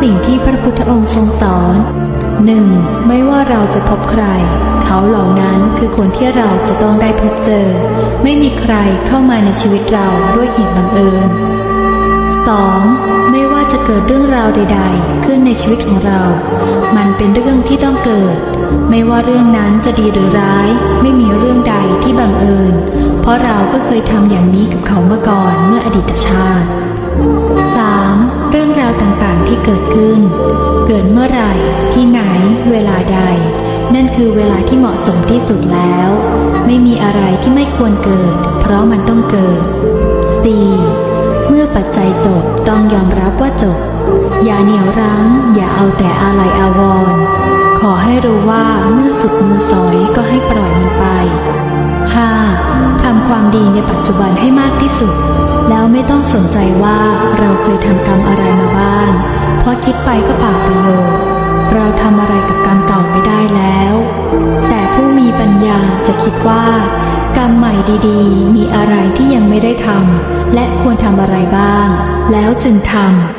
สิ่งที่พระพุทธองค์ทรงสอน 1. ไม่ว่าเราจะพบใคร เขาเหล่านั้นคือคนที่เราจะต้องได้พบเจอ ไม่มีใครเข้ามาในชีวิตเราด้วยเหตุบังเอิญ 2. ไม่ว่าจะเกิดเรื่องราวใด ๆ ขึ้นในชีวิตของเรา มันเป็นเรื่องที่ต้องเกิด ไม่ว่าเรื่องนั้นจะดีหรือร้าย ไม่มีเรื่องใดที่บังเอิญ เพราะเราก็เคยทำอย่างนี้กับเขามาก่อนเมื่ออดีตชาติ ดขึ้น เกิดเมื่อไหร่ ที่ไหน เวลาใด นั่นคือเวลาที่เหมาะสมที่สุดแล้ว ไม่มีอะไรที่ไม่ควรเกิด เพราะมันต้องเกิด 4. เมื่อปัจจัยจบต้องยอมรับว่าจบ อย่าเหนียวรั้ง อย่าเอาแต่อาลัยอาวรณ์ขอให้รู้ว่าเมื่อสุดมือสอยก็ให้ปล่อยมันไป 5. ทำความดีในปัจจุบันให้มากที่สุด แล้วไม่ต้องสนใจว่าเราเคยทำกรรมอะไร ราะคิดไปก็เปล่าประโยชน์ เราทำอะไรกับกรรมเก่าไม่ได้แล้ว แต่ผู้มีปัญญาจะคิดว่า กรรมใหม่ดีๆ มีอะไรที่ยังไม่ได้ทำและควรทำอะไรบ้าง แล้วจึงทำ